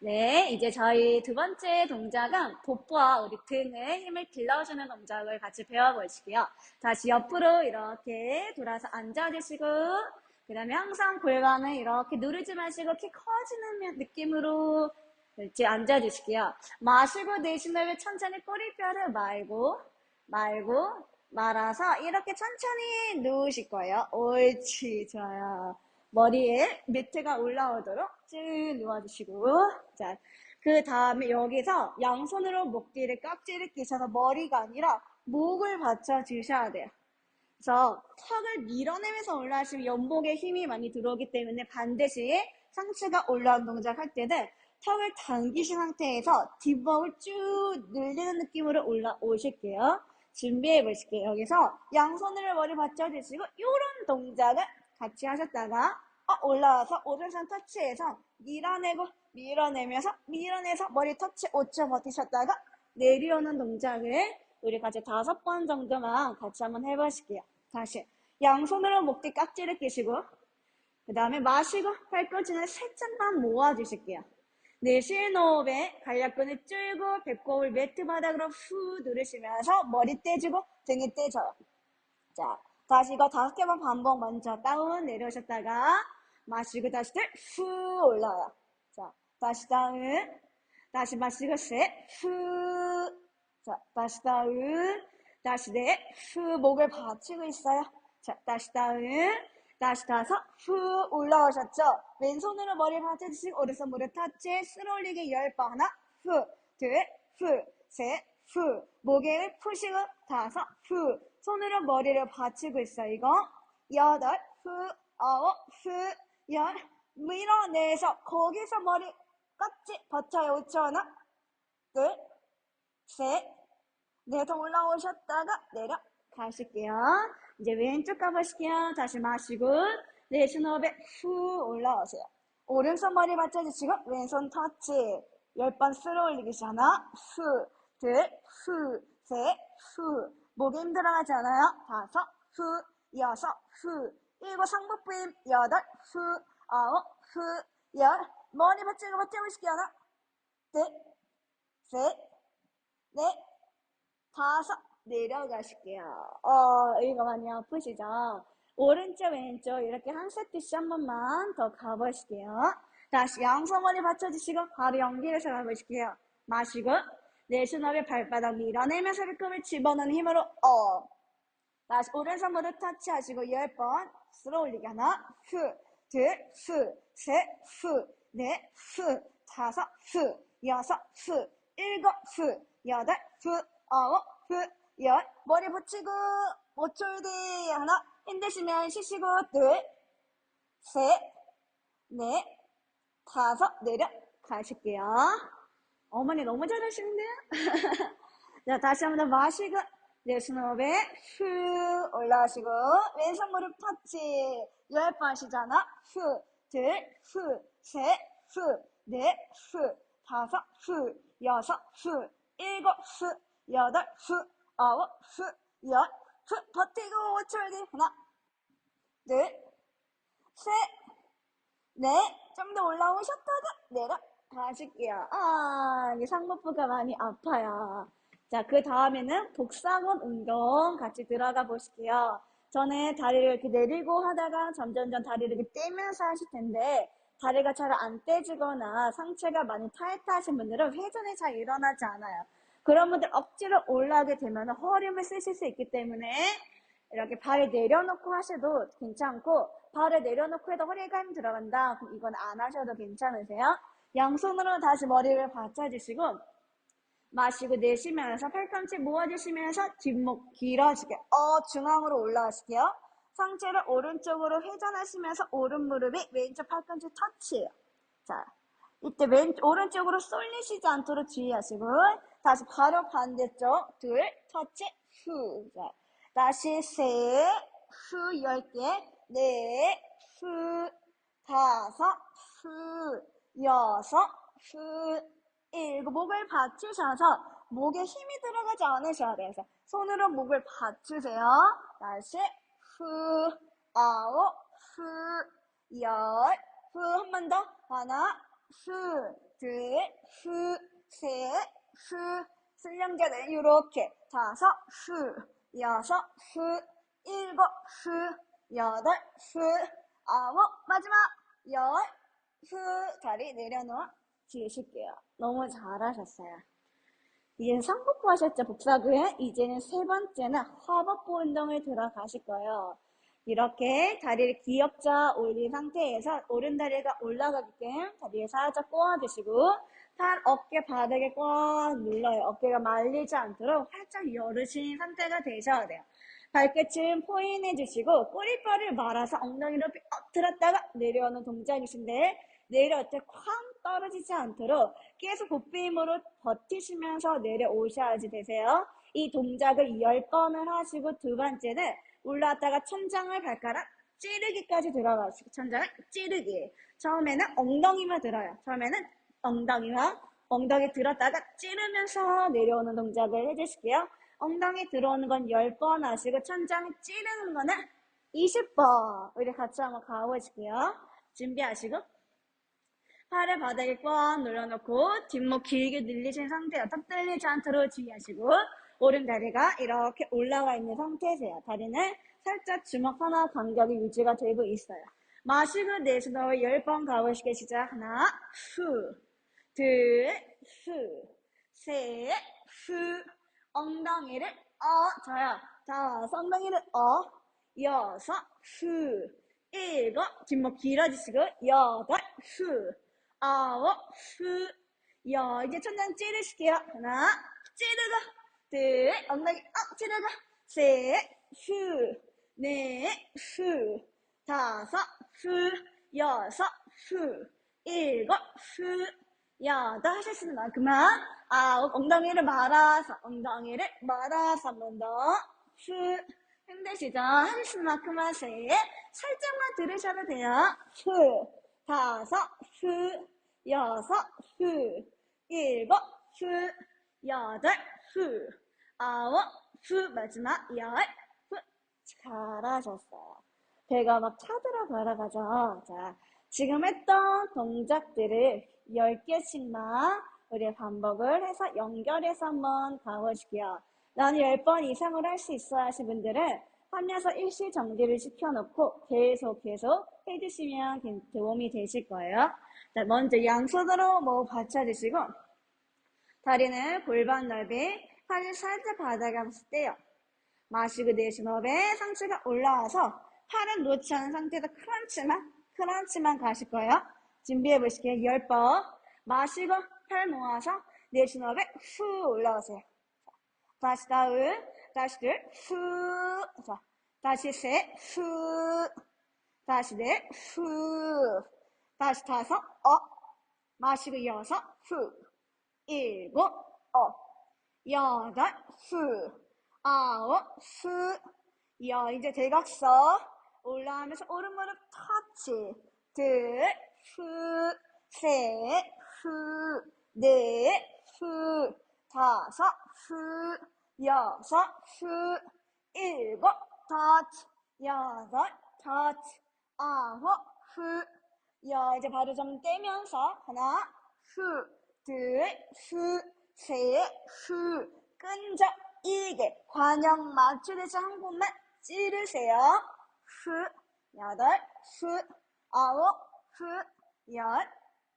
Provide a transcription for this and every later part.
네, 이제 저희 두 번째 동작은 복부와 우리 등에 힘을 길러주는 동작을 같이 배워보시고요. 다시 옆으로 이렇게 돌아서 앉아주시고, 그 다음에 항상 골반을 이렇게 누르지 마시고 키 커지는 느낌으로 이렇게 앉아주시고요. 마시고 내쉬는 천천히 꼬리뼈를 말고, 말고, 말아서 이렇게 천천히 누우실 거예요. 옳지, 좋아요. 머리에 매트가 올라오도록 쭉 누워주시고 자, 그 다음에 여기서 양손으로 목 뒤를 깍지를 끼셔서 머리가 아니라 목을 받쳐 주셔야 돼요. 그래서 턱을 밀어내면서 올라가시면 연목에 힘이 많이 들어오기 때문에 반드시 상체가 올라온 동작 할 때는 턱을 당기신 상태에서 뒷목을 쭉 늘리는 느낌으로 올라오실게요. 준비해 보실게요. 여기서 양손으로 머리 받쳐주시고 이런 동작을 같이 하셨다가 어, 올라와서 오른손 터치해서 밀어내고 밀어내면서 밀어내서 머리 터치 5초 버티셨다가 내려오는 동작을 우리 같이 다섯 번 정도만 같이 한번 해보실게요. 다시 양손으로 목 뒤 깍지를 끼시고 그 다음에 마시고 팔꿈치는 살짝만 모아주실게요. 내쉬는 호흡에 간략근을 줄고 배꼽을 매트 바닥으로 후 누르시면서 머리 떼주고 등이 떼져요. 자, 다시 이거 다섯 개만 반복 먼저 다운 내려오셨다가 마시고 다시 후 올라와요. 자, 다시 다운. 다시 마시고 셋, 후. 자, 다시 다운. 다시 넷, 후. 목을 받치고 있어요. 자, 다시 다운. 다시 다섯, 후. 올라오셨죠? 왼손으로 머리 받쳐주시고 오른손 무릎 터치, 쓸어 올리기 열 번. 하나, 후, 둘, 후, 셋, 후. 목에 푸시고 다섯, 후. 손으로 머리를 받치고 있어 이거 여덟, 후, 아홉, 후, 열 밀어내서 거기서 머리 깍지 버텨요 5초 하나, 둘, 셋, 넷 올라오셨다가 내려 가실게요. 이제 왼쪽 가보실게요. 다시 마시고 내쉬는 호흡에 후 올라오세요. 오른손 머리 받쳐주시고 왼손 터치 10번 쓸어 올리기 하나 후, 둘, 후, 셋, 후 목이 힘들어하지 않아요? 다섯, 후, 여섯, 후 일곱 상복부 힘 여덟, 후, 아홉, 후, 열 머리 받치고 버텨보실게요. 하나, 둘, 셋, 넷, 다섯 내려가실게요. 어, 이거 많이 아프시죠? 오른쪽, 왼쪽 이렇게 한 세트씩 한 번만 더 가보실게요. 다시 양손 머리 받쳐주시고 바로 연기해서 가보실게요. 마시고 내쉬는 발바닥 밀어내면서 배꼽을 집어넣는 힘으로 어. 다시 오른손 무릎 터치하시고 10번 쓸어 올리기. 하나 후, 둘, 후, 다섯, 후, 여섯, 후, 일곱, 후, 여덟, 후, 아홉, 후, 열. 머리 붙이고 5초 뒤 하나 힘드시면 쉬시고 둘셋넷 다섯 내려. 가실게요. 어머니 너무 잘하시는데요? 자 다시 한번 더 마시고 내쉬는 호흡에 후 올라가시고 왼손 무릎 터치 10번 하시잖아 후 둘 후 셋 후 넷 후 다섯 후 여섯 후 일곱 후 여덟 후 아홉, 후, 열, 후, 버티고 5초 뒤 하나, 둘, 셋, 넷, 좀 더 올라오셨다가 내려 가실게요. 아, 이 상복부가 많이 아파요. 자, 그 다음에는 복사근 운동 같이 들어가 보실게요. 전에 다리를 이렇게 내리고 하다가 점점점 다리를 이렇게 떼면서 하실 텐데 다리가 잘 안 떼지거나 상체가 많이 타이트하신 분들은 회전이 잘 일어나지 않아요. 그런 분들 억지로 올라가게 되면 허리를 쓰실 수 있기 때문에 이렇게 발을 내려놓고 하셔도 괜찮고 발을 내려놓고 해도 허리가 힘 들어간다. 그럼 이건 안 하셔도 괜찮으세요. 양손으로 다시 머리를 받쳐주시고 마시고 내쉬면서 팔꿈치 모아주시면서 뒷목 길어지게 어 중앙으로 올라가실게요. 상체를 오른쪽으로 회전하시면서 오른 무릎이 왼쪽 팔꿈치 터치해요. 자, 이때 왼 오른쪽으로 쏠리시지 않도록 주의하시고 다시 바로 반대쪽 둘 터치 후 자, 다시 셋후 열개 넷후 다섯 후 여섯 후 일곱 목을 받치셔서 목에 힘이 들어가지 않으셔야 돼요. 손으로 목을 받치세요. 다시 후 아홉 후 열 후 한 번 더 하나 후, 둘, 후, 셋, 후. 슬령자는 이렇게 다섯, 후, 여섯, 후, 일곱, 후, 여덟, 후, 아홉, 마지막 열, 후. 다리 내려놓아 주실게요. 너무 잘하셨어요. 이제는 성복부 하셨죠, 복사구에? 이제는 세 번째는 허벅부 운동을 들어가실 거예요. 이렇게 다리를 기역자 올린 상태에서 오른다리가 올라가게끔 다리를 살짝 꼬아주시고 팔, 어깨 바닥에 꽉 눌러요. 어깨가 말리지 않도록 활짝 열으신 상태가 되셔야 돼요. 발끝은 포인해 주시고 꼬리뼈를 말아서 엉덩이로 들었다가 내려오는 동작이신데 내려올 때 쾅 떨어지지 않도록 계속 복부 힘으로 버티시면서 내려오셔야지 되세요. 이 동작을 10번을 하시고 두 번째는 올라왔다가 천장을 발가락 찌르기까지 들어가시고 천장을 찌르기. 처음에는 엉덩이만 들어요. 처음에는 엉덩이와 엉덩이 들었다가 찌르면서 내려오는 동작을 해주실게요. 엉덩이 들어오는 건 10번 하시고 천장을 찌르는 거는 20번. 우리 같이 한번 가보실게요. 준비하시고 팔을 바닥에 꽉 눌러놓고 뒷목 길게 늘리신 상태요. 턱 들리지 않도록 주의하시고 오른 다리가 이렇게 올라가 있는 상태세요. 다리는 살짝 주먹 하나 간격이 유지가 되고 있어요. 마시고 내쉬고 10번 가보시게 시작. 하나, 후, 둘, 후, 셋, 후. 엉덩이를 어, 저요. 다섯, 엉덩이를 어, 여섯, 후, 일곱, 뒷목 길어지시고 여덟, 후, 아홉, 후, 여, 이제 천장 찌르실게요. 하나, 찌르고, 둘, 엉덩이 어, 찌르고, 셋, 후, 넷, 후, 다섯, 후, 여섯, 후, 일곱, 후, 여덟 하셨으면 만 그만. 아홉 엉덩이를 말아서 엉덩이를 말아서 한 번 더. 후, 힘드시죠? 하셨으면 만큼 하세요 살짝만 들으셔도 돼요. 후, 다섯, 후, 여섯, 후, 일곱, 후, 여덟, 후, 아홉, 후, 마지막 열, 후. 잘하셨어요. 배가 막 차들어 걸어가죠. 자, 지금 했던 동작들을 10개씩만 우리 반복을 해서 연결해서 한번 가보실게요. 나는 10번 이상을 할수 있어 하신 분들은 하면서 일시 정지를 시켜놓고 계속 계속 해주시면 도움이 되실 거예요. 자, 먼저 양손으로 뭐 받쳐주시고 다리는 골반 넓이, 팔을 살짝 한번 떼요. 마시고 내쉬는 호흡에 상체가 올라와서 팔은 놓지 않은 상태에서 크런치만, 크런치만 가실 거예요. 준비해 보실게요. 10번. 마시고 팔 모아서 내쉬는 호흡에 후 올라오세요. 다시 다음, 다시 둘, 후. 자, 다시 셋, 후. 다시 넷, 후. 다시 다섯, 어. 마시고 여섯, 후. 일곱, 어. 여덟, 후. 아홉, 후. 여, 이제 대각선. 올라가면서 오른무릎 터치. 둘, 후. 셋, 후. 넷, 후. 다섯, 후. 여섯, 후. 일곱, 터치. 여덟, 터치. 아홉, 후. 여, 이제 바로 좀 떼면서 하나, 후. 둘, 후, 셋, 후, 끈적, 이게, 관형 맞추듯이 한 곳만 찌르세요. 후, 여덟, 후, 아홉, 후, 열,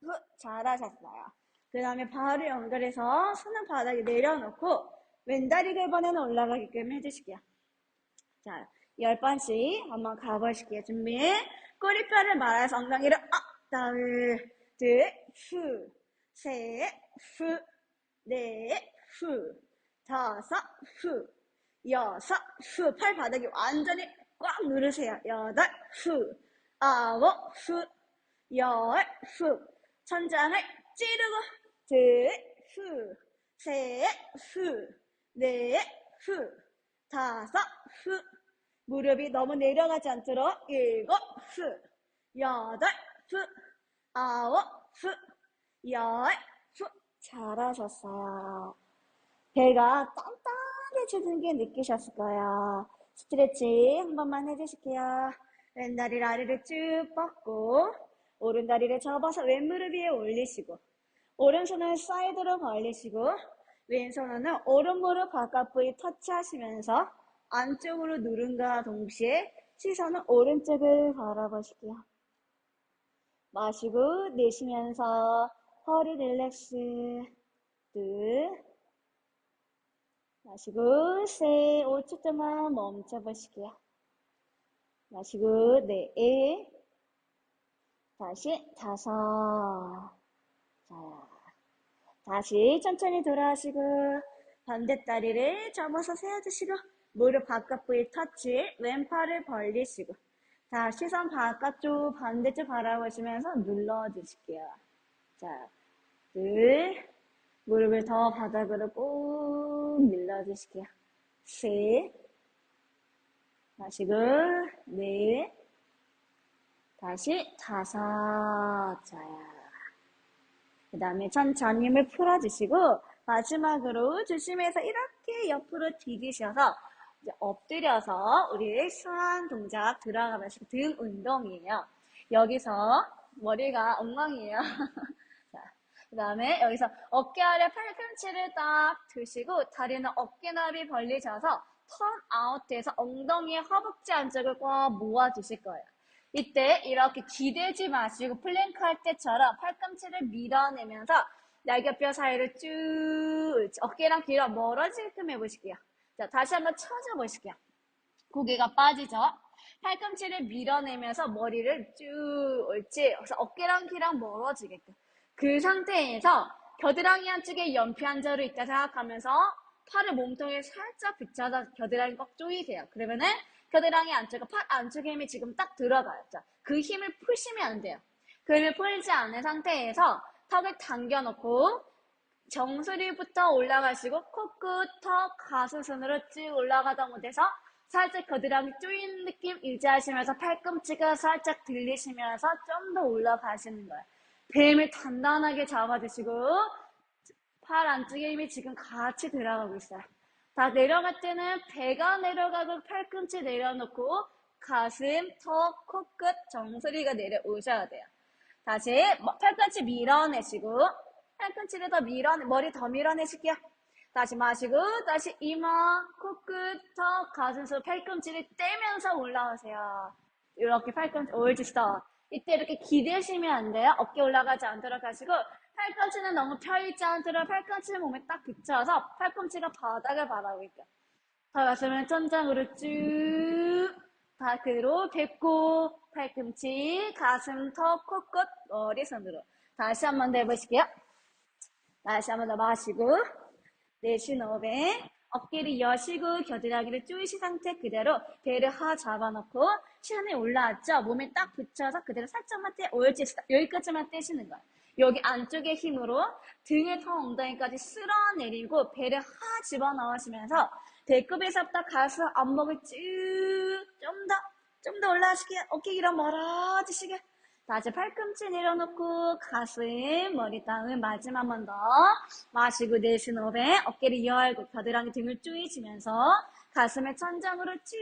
후, 잘하셨어요. 그 다음에 발을 연결해서 손은 바닥에 내려놓고 왼다리가 이번에는 올라가게끔 해주실게요. 자, 열 번씩 한번 가보실게요. 준비. 꼬리뼈를 말아서 엉덩이를 업, 다음, 둘, 후, 셋, 후, 넷, 후, 다섯, 후, 여섯, 후. 팔 바닥에 완전히 꽉 누르세요. 여덟, 후, 아홉, 후, 열, 후. 천장을 찌르고, 둘, 후, 셋, 후, 넷, 후, 다섯, 후. 무릎이 너무 내려가지 않도록 일곱, 후, 여덟, 후, 아홉, 후, 열, 후. 잘하셨어요. 배가 단단해지는 게 느끼셨을 거예요. 스트레칭 한 번만 해주실게요. 왼다리를 아래로 쭉 뻗고 오른다리를 접어서 왼무릎 위에 올리시고 오른손은 사이드로 벌리시고 왼손은 오른무릎 바깥 부위 터치하시면서 안쪽으로 누른과 동시에 시선은 오른쪽을 바라보실게요. 마시고 내쉬면서 허리 릴렉스. 둘. 마시고 세. 5초 동안 멈춰보실게요. 마시고 네. 다시 다섯. 자 다시 천천히 돌아가시고 반대 다리를 접어서 세워주시고 무릎 바깥 부위 터치 왼팔을 벌리시고 자 시선 바깥쪽 반대쪽 바라보시면서 눌러주실게요. 자, 둘 무릎을 더 바닥으로 꾹 밀어주실게요. 셋 마시고 넷 다시 다섯 자야 그 다음에 천천히 힘을 풀어주시고 마지막으로 조심해서 이렇게 옆으로 디디셔서 엎드려서 우리 수완 동작 들어가면서 등 운동이에요. 여기서 머리가 엉망이에요. 그 다음에 여기서 어깨 아래 팔꿈치를 딱 드시고 다리는 어깨나비 벌리셔서 턴 아웃 돼서 엉덩이에 허벅지 안쪽을 꽉 모아주실 거예요. 이때 이렇게 기대지 마시고 플랭크 할 때처럼 팔꿈치를 밀어내면서 날개뼈 사이를 쭉 어깨랑 귀가 멀어지게끔 해보실게요. 자, 다시 한번 쳐줘 보실게요. 고개가 빠지죠? 팔꿈치를 밀어내면서 머리를 쭉 옳지. 어깨랑 귀랑 멀어지게끔. 그 상태에서 겨드랑이 한쪽에 연피 한 자로 있다 생각하면서 팔을 몸통에 살짝 붙여서 겨드랑이 꽉 조이세요. 그러면은 겨드랑이 안쪽에 팔 안쪽에 힘이 지금 딱 들어가요. 자, 그 힘을 푸시면 안 돼요. 그 힘을 풀지 않은 상태에서 턱을 당겨놓고 정수리부터 올라가시고 코끝, 턱, 가슴선으로 쭉 올라가다 못해서 살짝 겨드랑이 쪼이는 느낌 유지하시면서 팔꿈치가 살짝 들리시면서 좀 더 올라가시는 거예요. 뱀을 단단하게 잡아주시고 팔 안쪽에 힘이 지금 같이 들어가고 있어요. 다 내려갈 때는 배가 내려가고 팔꿈치 내려놓고 가슴, 턱, 코끝, 정수리가 내려오셔야 돼요. 다시 팔꿈치 밀어내시고 팔꿈치를 더 밀어내 머리 더 밀어내실게요. 다시 마시고 다시 이마, 코끝, 턱, 가슴 속 팔꿈치를 떼면서 올라오세요. 이렇게 팔꿈치 옳지 스톱. 이때 이렇게 기대시면 안 돼요. 어깨 올라가지 않도록 하시고 팔꿈치는 너무 펴있지 않도록 팔꿈치 몸에 딱 붙여서 팔꿈치가 바닥을 바라고 있게요. 더 가슴을 천장으로 쭉 밖으로 뱉고 팔꿈치, 가슴, 턱, 코끝, 머리, 손으로 다시 한 번 더 해보실게요. 다시 한 번 더 마시고 내쉬는 호흡에 어깨를 여시고 겨드랑이를 조이신 상태 그대로 배를 하 잡아놓고 시간이 올라왔죠? 몸에 딱 붙여서 그대로 살짝만 떼, 옳지, 여기까지만 떼시는 거예요. 여기 안쪽의 힘으로 등의 턱 엉덩이까지 쓸어내리고 배를 하 집어넣으시면서 배꼽에서부터 가슴 앞목을 쭉 좀 더, 좀 더 올라가시게. 어깨 길어 멀어지시게. 다시 팔꿈치 내려놓고 가슴, 머리 땅을 마지막 한 번 더 마시고 내쉬는 호흡에 어깨를 열고 겨드랑이 등을 쪼이시면서 가슴의 천장으로 쭉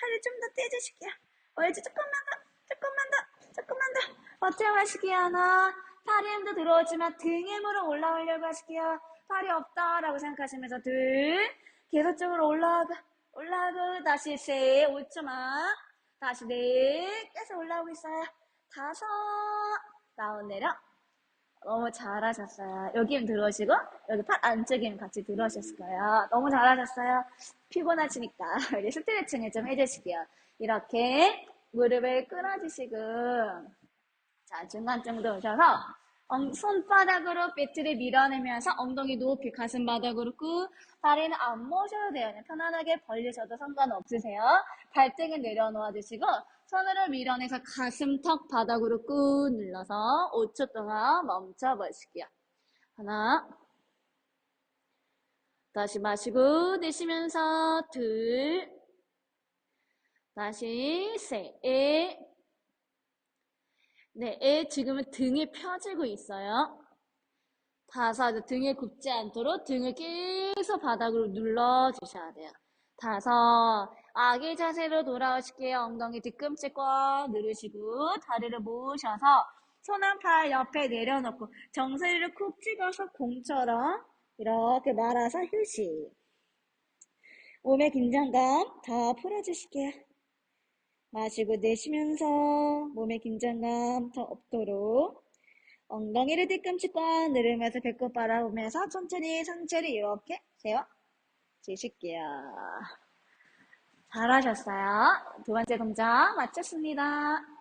팔을 좀 더 떼주실게요. 옳지 조금만 더, 조금만 더, 조금만 더 버텨마시게요. 하나 팔이 힘도 들어오지만 등 힘으로 올라오려고 하실게요. 팔이 없다 라고 생각하시면서 둘 계속적으로 올라가 올라가고 다시 세 5초만 다시 넷 계속 올라오고 있어요. 다섯 다운 내려 너무 잘하셨어요. 여기 힘 들어오시고 여기 팔 안쪽에 힘 같이 들어오셨을 거예요. 너무 잘하셨어요. 피곤하시니까 여기 스트레칭을 좀 해주시고요. 이렇게 무릎을 끌어주시고 자 중간 정도 오셔서 손바닥으로 배트를 밀어내면서 엉덩이 높이 가슴 바닥으로 꾹 다리는 안 모셔도 돼요. 편안하게 벌리셔도 상관없으세요. 발등을 내려놓아 주시고 손으로 밀어내서 가슴 턱 바닥으로 꾹 눌러서 5초 동안 멈춰 보실게요. 하나 다시 마시고 내쉬면서 둘 다시 셋 네, 애 지금은 등이 펴지고 있어요. 다섯, 등에 굽지 않도록 등을 계속 바닥으로 눌러주셔야 돼요. 다섯, 아기 자세로 돌아오실게요. 엉덩이 뒤꿈치 꽉 누르시고 다리를 모으셔서 손 한 팔 옆에 내려놓고 정수리를 콕 찍어서 공처럼 이렇게 말아서 휴식. 몸의 긴장감 다 풀어주실게요. 마시고 내쉬면서 몸의 긴장감 더 없도록 엉덩이를 뒤꿈치 꽉 누르면서 배꼽 바라보면서 천천히 상체를 이렇게 세워 주실게요. 잘하셨어요. 두 번째 동작 마쳤습니다.